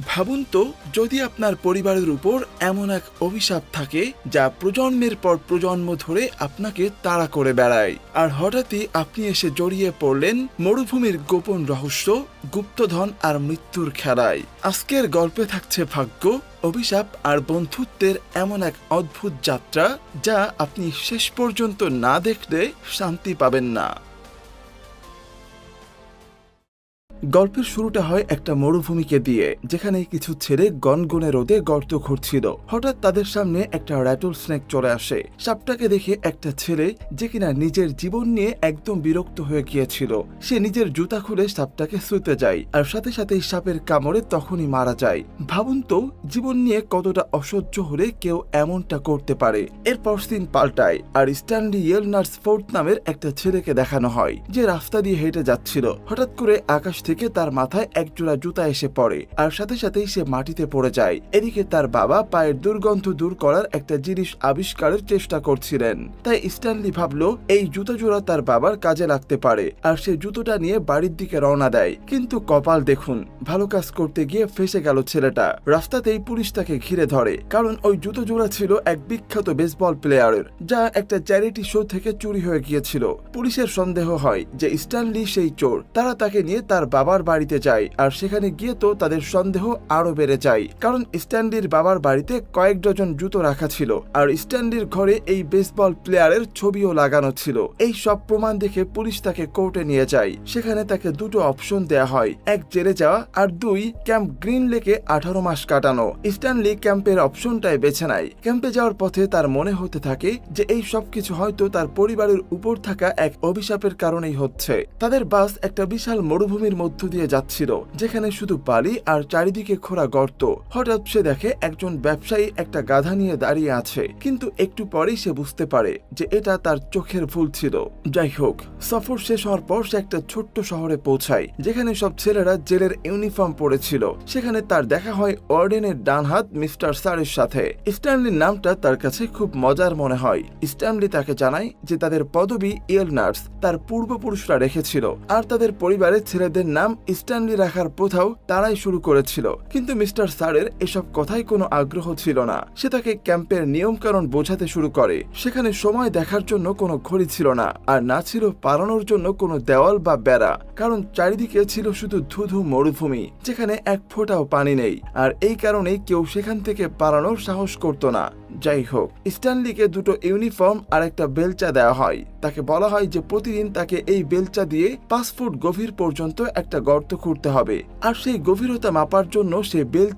ভাবুন তো, যদি আপনার পরিবারের উপর এমন এক অভিশাপ থাকে যা প্রজন্মের পর প্রজন্ম ধরে আপনাকে তাড়া করে বেড়ায়, আর হঠাৎই আপনি এসে জড়িয়ে পড়লেন মরুভূমির গোপন রহস্য, গুপ্তধন আর মৃত্যুর খেলায়। আজকের গল্পে থাকছে ভাগ্য, অভিশাপ আর বন্ধুত্বের এমন এক অদ্ভুত যাত্রা যা আপনি শেষ পর্যন্ত না দেখলে শান্তি পাবেন না। গল্পের শুরুটা হয় একটা মরুভূমিকে দিয়ে, যেখানে কিছু ছেলে গনগনে রোদে গর্ত খুঁড়ছিল। হঠাৎ তাদের সামনে একটা র্যাটল স্নেক চলে আসে। সাপটাকে দেখে একটা ছেলে, যে কিনা নিজের জীবন নিয়ে একদম বিরক্ত হয়ে গিয়েছিল, সে নিজের জুতা খুলে সাপটাকে শুতে যায়, আর সাথে সাথেই সাপের কামড়ে তখনই মারা যায়। ভাবুন তো, জীবন নিয়ে কতটা অসহ্য হলে কেউ এমনটা করতে পারে। এরপর সিন পাল্টায়, আর স্ট্যানলি ইয়েলনার্স ফোর্থ নামের একটা ছেলেকে দেখানো হয়, যে রাস্তা দিয়ে হেঁটে যাচ্ছিল। হঠাৎ করে আকাশ থেকে তার মাথায় একজোড়া জুতা এসে পড়ে আর সাথে সাথেই সে মাটিতে পড়ে যায়। এদিকে তার বাবা পায়ের দুর্গন্ধ দূর করার একটা জিনিস আবিষ্কারের চেষ্টা করছিলেন। তাই স্ট্যানলি ভাবলো, এই জুতো জোড়া তার বাবার কাজে লাগতে পারে আর সে জুতোটা নিয়ে বাড়ির দিকে রওনা দেয়। কিন্তু কপাল দেখুন, ভালো কাজ করতে গিয়ে ফেসে গেল ছেলেটা। রাস্তাতেই পুলিশ তাকে ঘিরে ধরে, কারণ ওই জুতো জোড়া ছিল এক বিখ্যাত বেসবল প্লেয়ারের যা একটা চ্যারিটি শো থেকে চুরি হয়ে গিয়েছিল। পুলিশের সন্দেহ হয় যে স্ট্যানলি সেই চোর, তারা তাকে নিয়ে তার বাবার বাড়িতে যায় আর সেখানে গিয়ে তো তাদের সন্দেহ আরও বেড়ে যায়। কারণ স্ট্যানলির বাবার বাড়িতে কয়েক ডজন জুতো রাখা ছিল, আর স্ট্যানলির ঘরে এই বেসবল প্লেয়ারের ছবিও লাগানো ছিল। এই সব প্রমাণ দেখে পুলিশ তাকে কোর্টে নিয়ে যায়। সেখানে তাকে দুটো অপশন দেয়া হয়, এক জেলে যাওয়া আর দুই ক্যাম্প গ্রিন লেকে আঠারো মাস কাটানো। স্ট্যানলি ক্যাম্পের অপশনটাই বেছে নেয়। ক্যাম্পে যাওয়ার পথে তার মনে হতে থাকে যে এই সব কিছু হয়তো তার পরিবারের উপর থাকা এক অভিশাপের কারণেই হচ্ছে। তাদের বাস একটা বিশাল মরুভূমির মধ্য দিয়ে যাচ্ছিল, যেখানে শুধু বালি আর চারিদিকে খোঁড়া গর্ত। হঠাৎ সে দেখে একজন ব্যবসায়ী একটা গাধা নিয়ে দাঁড়িয়ে আছে, কিন্তু একটু পরেই সে বুঝতে পারে যে এটা তার চোখের ভুল ছিল। যাই হোক, সফর শেষ হওয়ার পর সে একটা ছোট্ট শহরে পৌঁছায়, যেখানে সব ছেলেরা জেলের ইউনিফর্ম পরেছিল। সেখানে তার দেখা হয় অর্ডেনের ডান হাত মিস্টার সারের সাথে। স্ট্যানলির নামটা তার কাছে খুব মজার মনে হয়। স্ট্যানলি তাকে জানায় যে তাদের পদবি ইয়েল নার্স তার পূর্বপুরুষরা রেখেছিল, আর তাদের পরিবারের ছেলেদের নাম স্ট্যানলি রাখার প্রথাও তারাই শুরু করেছিল। কিন্তু মিস্টার সারের এসব কথাই কোনো আগ্রহ ছিল না। সে তাকে ক্যাম্পের নিয়মকানুন বোঝাতে শুরু করে। সেখানে সময় দেখার জন্য কোনো ঘড়ি ছিল না। আর না ছিল পালানোর জন্য কোনো দেওয়াল বা বেড়া। কারণ চারিদিকে ছিল শুধু ধুধু মরুভূমি, যেখানে এক ফোঁটাও পানি নেই। আর এই কারণে কেউ সেখান থেকে পালানোর সাহস করত না। যাই হোক, স্ট্যানলিকে দুটো ইউনিফর্ম আর একটা বেলচা দেওয়া হয়। তাকে বলা হয় যে প্রতিদিন তাকে এই বেলচা দিয়ে পাঁচ ফুট গভীর পর্যন্ত একটা গর্ত খুঁড়তে হবে। আর সেই গভীরতা মাপার জন্য সে বেলচা